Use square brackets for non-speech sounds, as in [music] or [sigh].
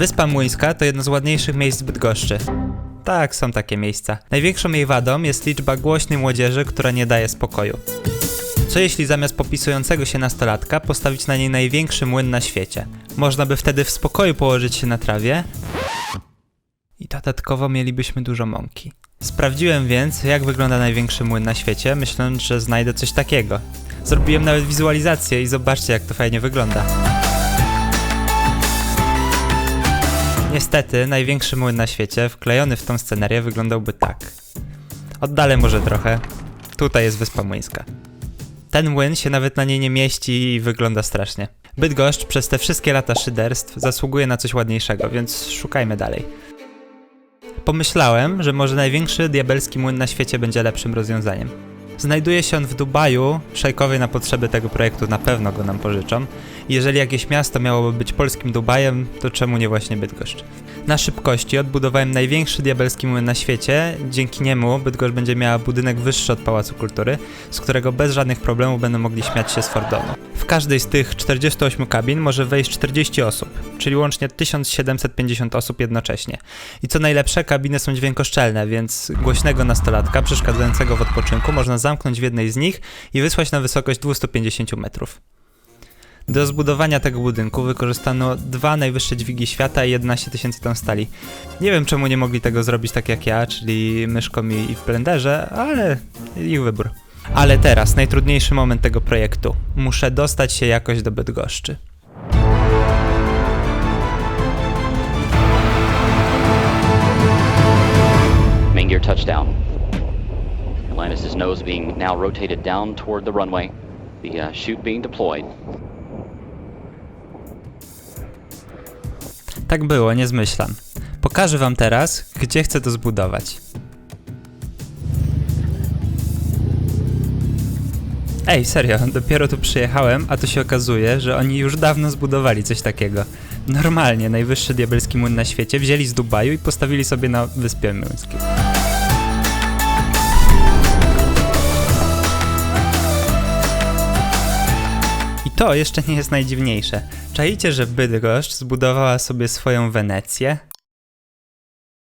Wyspa Młyńska to jedno z ładniejszych miejsc w Bydgoszczy. Tak, są takie miejsca. Największą jej wadą jest liczba głośnej młodzieży, która nie daje spokoju. Co jeśli zamiast popisującego się nastolatka postawić na niej największy młyn na świecie? Można by wtedy w spokoju położyć się na trawie i dodatkowo mielibyśmy dużo mąki. Sprawdziłem więc, jak wygląda największy młyn na świecie, myśląc, że znajdę coś takiego. Zrobiłem nawet wizualizację i zobaczcie, jak to fajnie wygląda. Niestety, największy młyn na świecie, wklejony w tą scenerię, wyglądałby tak. Oddalę może trochę. Tutaj jest Wyspa Młyńska. Ten młyn się nawet na niej nie mieści i wygląda strasznie. Bydgoszcz przez te wszystkie lata szyderstw zasługuje na coś ładniejszego, więc szukajmy dalej. Pomyślałem, że może największy diabelski młyn na świecie będzie lepszym rozwiązaniem. Znajduje się on w Dubaju, szejkowie na potrzeby tego projektu na pewno go nam pożyczą. Jeżeli jakieś miasto miałoby być polskim Dubajem, to czemu nie właśnie Bydgoszcz? Na szybkości odbudowałem największy diabelski młyn na świecie, dzięki niemu Bydgoszcz będzie miała budynek wyższy od Pałacu Kultury, z którego bez żadnych problemów będą mogli śmiać się z Fordonu. W każdej z tych 48 kabin może wejść 40 osób, czyli łącznie 1750 osób jednocześnie. I co najlepsze, kabiny są dźwiękoszczelne, więc głośnego nastolatka przeszkadzającego w odpoczynku można zamknąć w jednej z nich i wysłać na wysokość 250 metrów. Do zbudowania tego budynku wykorzystano dwa najwyższe dźwigi świata i 11 tysięcy ton stali. Nie wiem czemu nie mogli tego zrobić tak jak ja, czyli myszką i, i w blenderze, ale ich wybór. Ale teraz, najtrudniejszy moment tego projektu. Muszę dostać się jakoś do Bydgoszczy. Main gear touchdown. Atlantis' nose being now rotated down toward the runway. The uh, chute being deployed. Tak było, nie zmyślam. Pokażę wam teraz, gdzie chcę to zbudować. Ej, serio, [laughs] dopiero tu przyjechałem, a tu się okazuje, że oni już dawno zbudowali coś takiego. Normalnie, najwyższy diabelski młyn na świecie wzięli z Dubaju i postawili sobie na Wyspie Młyńskiej. I to jeszcze nie jest najdziwniejsze. Czaicie, że Bydgoszcz zbudowała sobie swoją Wenecję?